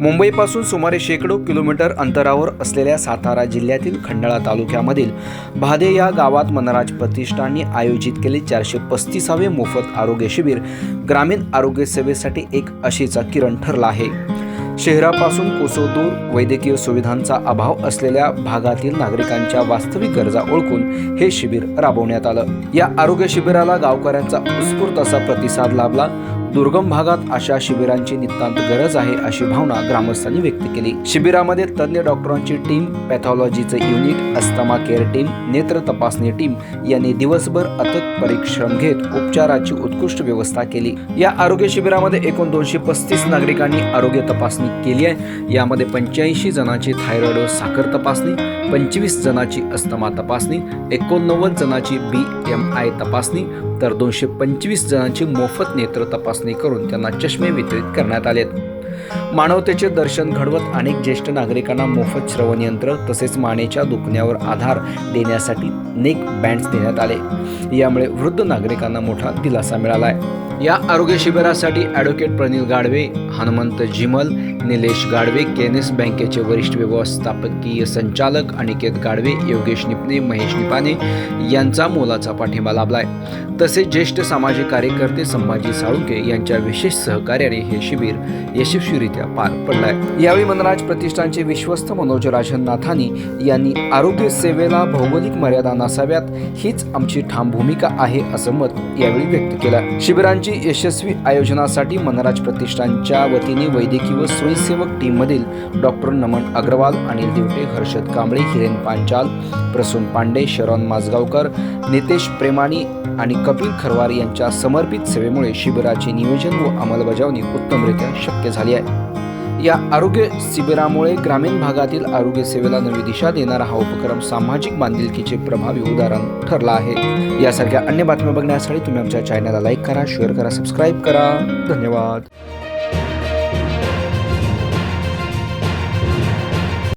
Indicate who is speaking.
Speaker 1: मुंबईपासून सुमारे शेकडो किलोमीटर अंतरावर असलेल्या सातारा जिल्ह्यातील खंडाळा तालुक्यामधील भादे या गावात मनराज प्रतिष्ठानने आयोजित केले चारशे पस्तीसावे मोफत आरोग्य शिबिर. ग्रामीण आरोग्य सेवेसाठी एक आशेचा किरण ठरला आहे. शहरापासून कोसो दूर वैद्यकीय सुविधांचा अभाव असलेल्या भागातील नागरिकांच्या वास्तविक गरजा ओळखून हे शिबिर राबवण्यात आलं. या आरोग्य शिबिराला गावकऱ्यांचा उत्स्फूर्त असा प्रतिसाद लाभला. दुर्गम भागात अशा शिबिरांची नितांत गरज आहे अशी भावना ग्रामस्थांनी व्यक्त केली. शिबिरामध्ये तज्ज्ञ डॉक्टरांची टीम पॅथॉलॉजीचं युनिट अस्थमा केअर टीम नेत्र तपासणी टीम यांनी दिवसभर अथक परिश्रम घेत उपचाराची उत्कृष्ट व्यवस्था केली. या आरोग्य शिबिरामध्ये एकूण दोनशे पस्तीस नागरिकांनी आरोग्य तपासणी केली आहे. यामध्ये पंच्याऐंशी जणांची थायरॉइड व साखर तपासणी पंचवीस जणांची अस्थमा तपासणी एकोणनव्वद जणांची बी एम आय तपासणी तर दोनशे पंचवीस जणांची मोफत नेत्र तपासणी करून त्यांना चष्मे वितरित करण्यात आलेत. मानवतेचे दर्शन घडवत अनेक ज्येष्ठ नागरिकांना मोफत श्रवण यंत्र तसेच मानेच्या दुखण्यावर आधार देण्यासाठी नेक बँड्स देण्यात आले. यामुळे वृद्ध नागरिकांना मोठा दिलासा मिळाला आहे या आरोग्य शिबिरासाठी ॲडव्होकेट प्रणील गाडवे हनुमंत जिमल निलेश गाडवे केनेस बँकेचे वरिष्ठ व्यवस्थापकीय संचालक अनिकेत गाडवे योगेश निपणे महेश निपाने यांचा मोलाचा पाठिंबा लाभलाय. तसेच ज्येष्ठ सामाजिक कार्यकर्ते संभाजी साळुंके यांच्या विशेष सहकार्याने हे शिबिर यशस्वी यशस्वीरित्या पार पडलाय. यावेळी मनराज प्रतिष्ठानचे विश्वस्त मनोज राजन नाथानी यांनी आरोग्य सेवेला भौगोलिक मर्यादा नसाव्यात हीच आमची ठाम भूमिका आहे असं मत यावेळी व्यक्त केलं. शिबिरांची यशस्वी आयोजनासाठी मनराज प्रतिष्ठानच्या वतीने वैद्यकीय व स्वयंसेवक टीममधील डॉक्टर नमन अग्रवाल अनिल दिवटे हर्षद कांबळे हिरेन पांचाल प्रसून पांडे शरण माजगावकर नितेश प्रेमाणी आणि कपिल खरवार यांच्या समर्पित सेवेमुळे शिबिराचे नियोजन व अंमलबजावणी उत्तमरित्या शक्य झाली आहे. या आरोग्य शिबिरामुळे ग्रामीण भागातील आरोग्य सेवेला नवी दिशा देणारा हा उपक्रम सामाजिक बांधिलकीचे प्रभावी उदाहरण ठरला आहे. यासारख्या अन्य बातम्या बघण्यासाठी तुम्ही आमच्या चॅनलला लाईक करा शेअर करा सबस्क्राईब करा. धन्यवाद.